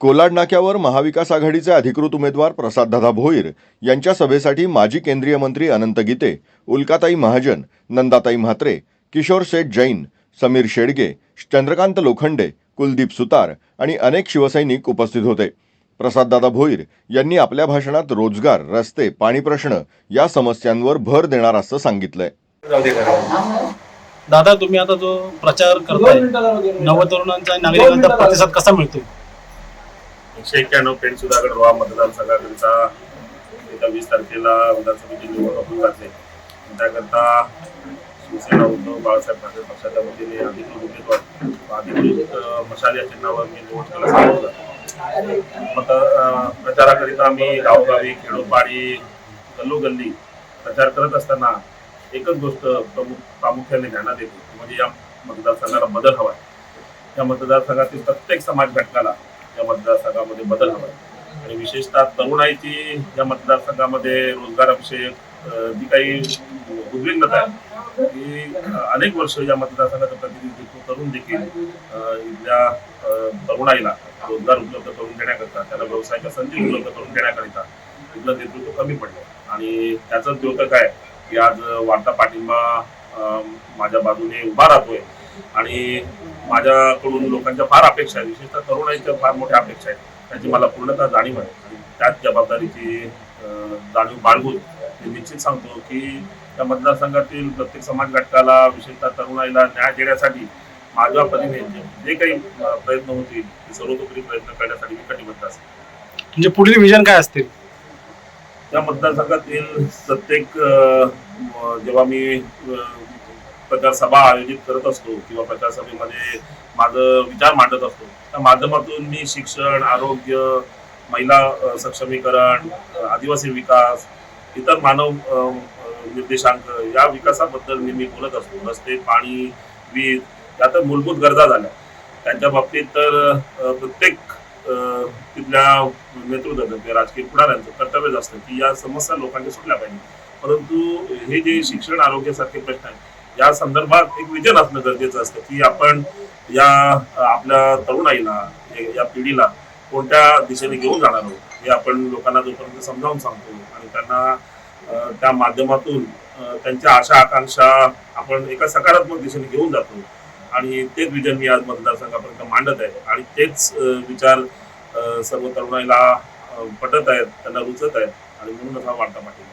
कोलाड नाक्यावर महाविकास आघाडीचे अधिकृत उमेदवार प्रसाददादा भोईर यांच्या सभेसाठी माजी केंद्रीय मंत्री अनंत गीते उल्काताई महाजन नंदाताई म्हात्रे किशोर शेठ जैन समीर शेडगे चंद्रकांत लोखंडे कुलदीप सुतार आणि अनेक शिवसैनिक उपस्थित होते. प्रसाददादा भोईर यांनी आपल्या भाषणात रोजगार रस्ते पाणी प्रश्न या समस्यांवर भर देणार असं सांगितलंय. दादा तुम्ही आता जो प्रचार करताय नवतरुणांचा नागरिकांचा प्रतिसाद कसा मिळतो एकशे एक्क्याण्णव पेंट सुधागड रोहा मतदारसंघाकरिता येत्या वीस तारखेला विधानसभेची निवडणूक होऊन जाते त्याकरता शिवसेना उद्धव बाळासाहेब ठाकरे पक्षाच्या वतीने अधिकृत उमेदवार अधिकृत मशाल या चिन्हावर मी निवड केला सांगितलं मत प्रचाराकरिता मी गावोगावी खेडोपाडी गल्लोगल्ली प्रचार करत असताना एकच गोष्ट प्रमुख प्रामुख्याने ध्यानात येते म्हणजे या मतदारसंघाला बदल हवा आहे. या मतदारसंघातील प्रत्येक समाज घटकाला या मतदारसंघामध्ये बदल हवा आणि विशेषतः तरुणाईची या मतदारसंघामध्ये रोजगाराविषयक जी काही उद्विग्नता आहे ती अनेक वर्ष या मतदारसंघाचं प्रतिनिधित्व करून देखील अं, इथल्या तरुणाईला रोजगार उपलब्ध करून देण्याकरता त्याला व्यवसायाच्या संधी उपलब्ध करून देण्याकरिता इथलं नेतृत्व कमी पडलं. आणि त्याचंच द्योतक आहे की आज वाढता पाठिंबा माझ्या बाजूने उभा राहतोय. आणि माझ्याकडून लोकांच्या फार अपेक्षा आहेत. विशेषतः तरुणाईच्या फार मोठ्या अपेक्षा आहेत. त्याची मला पूर्णतः जाणीव आहे. आणि त्याच जबाबदारीची जाणीव बाळगून मी निश्चित सांगतो की त्या मतदारसंघातील प्रत्येक समाज घटकाला विशेषतः तरुणाईला न्याय देण्यासाठी माझ्या परीने जे- जे काही प्रयत्न होतील ते सर्वतोपरी प्रयत्न करण्यासाठी मी कटिबद्ध असेल. म्हणजे पुढील विजन काय असतील? या मतदारसंघातील प्रत्येक जेव्हा मी प्रचारसभा आयोजित करत असतो किंवा प्रचार सभेमध्ये माझं विचार मांडत असतो. त्या माध्यमातून मी शिक्षण आरोग्य महिला सक्षमीकरण आदिवासी विकास इतर मानव निर्देशांक या विकासाबद्दल नेहमी बोलत असतो. रस्ते पाणी वीज या तर मूलभूत गरजा झाल्या. त्यांच्या बाबतीत तर प्रत्येक तिथल्या नेतृत्वाचं राजकीय पुढाऱ्यांचं कर्तव्यच असतं की या समस्या लोकांच्या सुटल्या पाहिजे परंतु हे जे शिक्षण आरोग्यासारखे प्रश्न आहेत या संदर्भात एक विजन असणं गरजेचं असतं की आपण या आपल्या तरुणाईला म्हणजे या- पिढीला कोणत्या दिशेने घेऊन जाणार आहोत हे आपण लोकांना जोपर्यंत समजावून सांगतो आणि त्यांना त्या माध्यमातून त्यांच्या आशा आकांक्षा आपण एका सकारात्मक दिशेने घेऊन जातो. आणि तेच विजन मी आज मतदारसंघापर्यंत मांडत आहे. आणि तेच विचार सर्व तरुणाईला पटत आहेत त्यांना रुचत आहेत. आणि म्हणूनच हा वार्ता पाठवला